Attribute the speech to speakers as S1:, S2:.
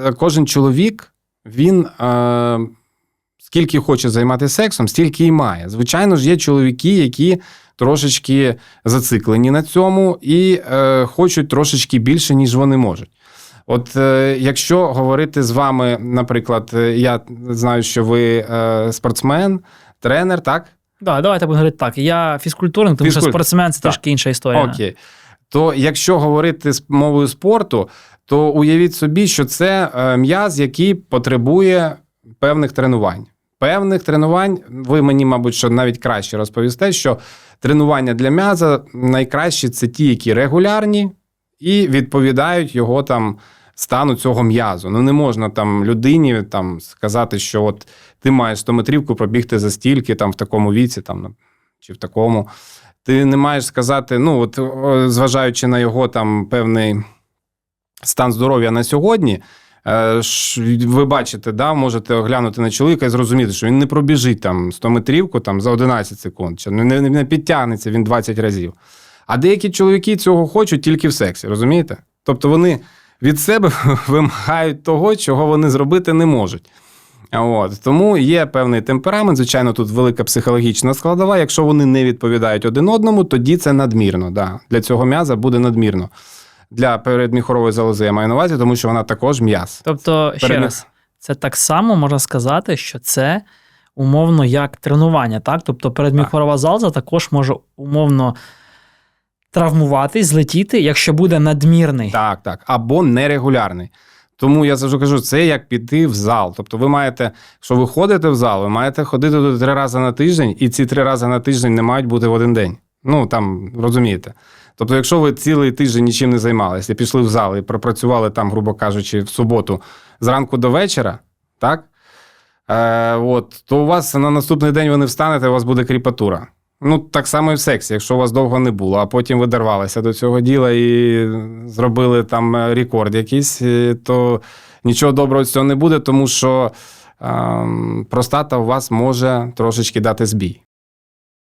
S1: Е, Кожен чоловік, він е, скільки хоче займатися сексом, стільки і має. Звичайно ж, є чоловіки, які трошечки зациклені на цьому і е, хочуть трошечки більше, ніж вони можуть. От е, якщо говорити з вами, наприклад, е, я знаю, що ви е, спортсмен, тренер, так?
S2: Да, давайте будемо говорити так. Я фізкультурник, тому що спортсмен це
S1: Так.
S2: трошки інша історія.
S1: Окей. То якщо говорити з мовою спорту, то уявіть собі, що це е, м'яз, який потребує певних тренувань. Певних тренувань, ви мені, мабуть, що навіть краще розповісте, що тренування для м'яза найкращі це ті, які регулярні і відповідають його там стану цього м'язу. Ну не можна там людині там сказати, що от ти маєш 100 метрівку пробігти за стільки, там в такому віці, там чи в такому. Ти не маєш сказати, ну от зважаючи на його там певний стан здоров'я на сьогодні. е, Ви бачите, да, можете оглянути на чоловіка і зрозуміти, що він не пробіжить там 100 метрівку там, за 11 секунд, чи не, не підтягнеться він 20 разів. А деякі чоловіки цього хочуть тільки в сексі, розумієте? Тобто вони від себе вимагають того, чого вони зробити не можуть. От тому є певний темперамент. Звичайно, тут велика психологічна складова. Якщо вони не відповідають один одному, тоді це надмірно. Да. Для цього м'яза буде надмірно. Для передміхорової залози я маю на увазі, тому що вона також м'яз.
S2: Тобто, ще
S1: Передміх-
S2: раз, це так само можна сказати, що це умовно як тренування, так? Тобто передміхорова залоза також може умовно травмуватись, злетіти, якщо буде надмірний.
S1: Так, так. Або нерегулярний. Тому я завжди кажу, це як піти в зал. Тобто, ви маєте, якщо ви ходите в зал, ви маєте ходити туди три рази на тиждень, і ці три рази на тиждень не мають бути в один день. Ну там розумієте. Тобто, якщо ви цілий тиждень нічим не займалися, пішли в зал і пропрацювали там, грубо кажучи, в суботу зранку до вечора, так? Е, от, то у вас на наступний день ви не встанете, у вас буде кріпатура. Ну, так само і в сексі, якщо у вас довго не було, а потім ви дорвалися до цього діла і зробили там е, рекорд якийсь, е, то нічого доброго з цього не буде, тому що ем, простата у вас може трошечки дати збій.